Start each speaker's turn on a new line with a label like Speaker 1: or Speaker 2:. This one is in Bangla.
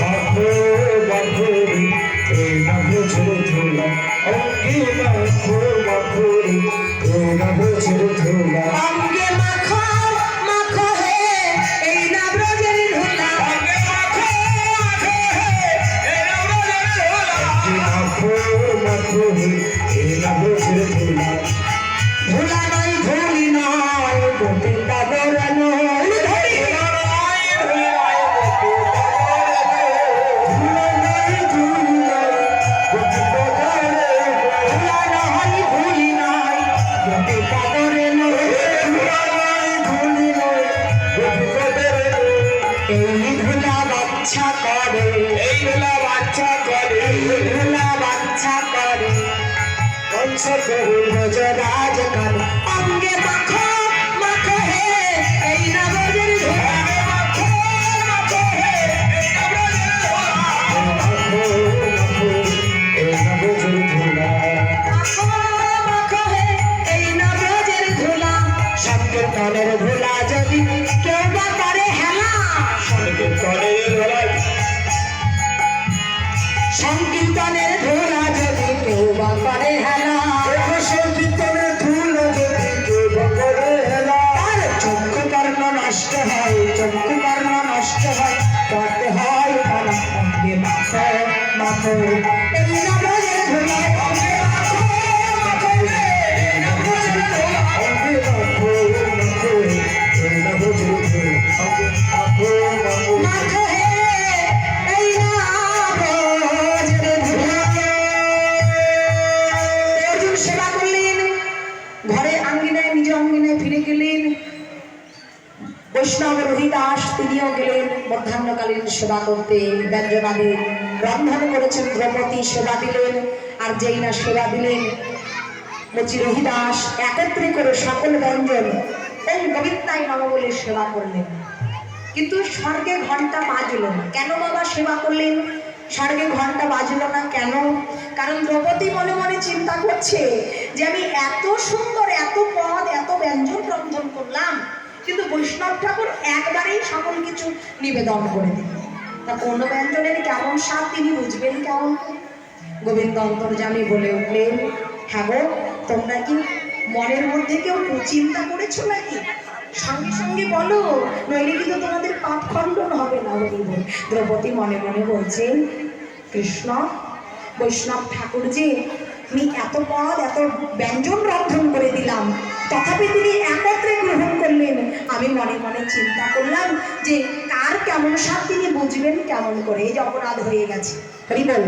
Speaker 1: মাখো মাখো রে এই নভ ছেড়ে ধুলা অঙ্গে মাখো মাখো রে এই ছেড়ে ধুলা
Speaker 2: অঙ্গে মাখো মাখো হে এই নবরজের ধুলা
Speaker 1: মাখো মাখো রে এই ধুলা
Speaker 2: বাচ্চা করে
Speaker 1: এই বেলা বাচ্চা করে
Speaker 2: এই ধুলা বাচ্চা করে রাজ করে অঙ্গে মাখো মাখো হে এই নবজের ধুলা। মাখো মাখো হে এই নবজের ধুলা সংকীর্তনের ধুলা যদি হয় চক্ষু কর্ণ নষ্ট হয় করতে হয় মাখো মাখো বৈষ্ণব রহিদাস তিনিও গেলেন মধ্যাহ্নকালীন সেবা করতে। ব্যঞ্জনাদি রন্ধন করেছেন, দ্রৌপদী সেবা দিলেন, আর যেই না সেবা দিলেন বলছি রহিদাস একত্রে করে সকল ব্যঞ্জন ওম গোবিন্দাই নম বলে সেবা করলেন। কিন্তু স্বর্গে ঘণ্টা বাজলো না। কেন বাবা সেবা করলেন? স্বর্গে ঘণ্টা বাজলো না কেন? কারণ দ্রৌপদী মনে মনে চিন্তা করছে যে আমি এত সুন্দর, এত পদ, এত ব্যঞ্জন রন্ধন করলাম কিন্তু বৈষ্ণব ঠাকুর একবারেই সকল কিছু নিবেদন করে দিলেন। তা কোন ব্যঞ্জনের কেমন স্বাদ তিনি বুঝবেন কেমন? গোবিন্দ অন্তর্জামী বলে উঠলেন হ্যাঁ তোমরা কি মনের মধ্যে কেউ চিন্তা করেছ নাকি? সঙ্গে সঙ্গে বলো, নইলে কিন্তু তোমাদের পাপ খণ্ডন হবে না বলি দ্রৌপদী মনে মনে বলছেন, কৃষ্ণ, বৈষ্ণব ঠাকুর যে আমি এত পদ, এত ব্যঞ্জন রন্ধন করে দিলাম, তথাপি তিনি একত্রে আমি মনে মনে চিন্তা করলাম যে কার কেমন সব তিনি বুঝবেন কেমন করে? এই যে অপরাধ হয়ে গেছে। হরি বল